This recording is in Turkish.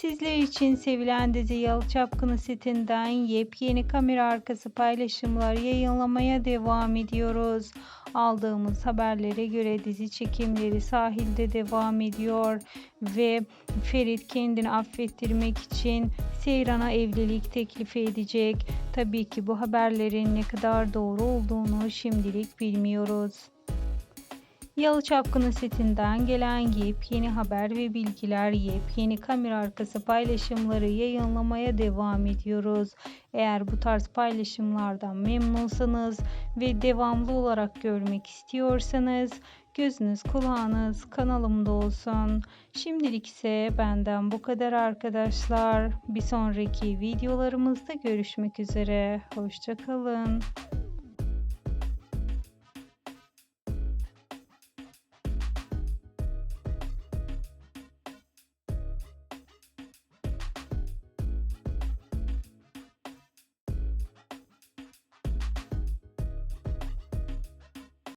Sizler için sevilen dizi Yalı setinden yepyeni kamera arkası paylaşımlar yayınlamaya devam ediyoruz. Aldığımız haberlere göre dizi çekimleri sahilde devam ediyor ve Ferit kendini affettirmek için Seyran'a evlilik teklifi edecek. Tabii ki bu haberlerin ne kadar doğru olduğunu şimdilik bilmiyoruz. Yalı Çapkını setinden gelen yepyeni haber ve bilgiler, yepyeni kamera arkası paylaşımları yayınlamaya devam ediyoruz. Eğer bu tarz paylaşımlardan memnunsanız ve devamlı olarak görmek istiyorsanız gözünüz kulağınız kanalımda olsun. Şimdilik ise benden bu kadar arkadaşlar. Bir sonraki videolarımızda görüşmek üzere. Hoşçakalın.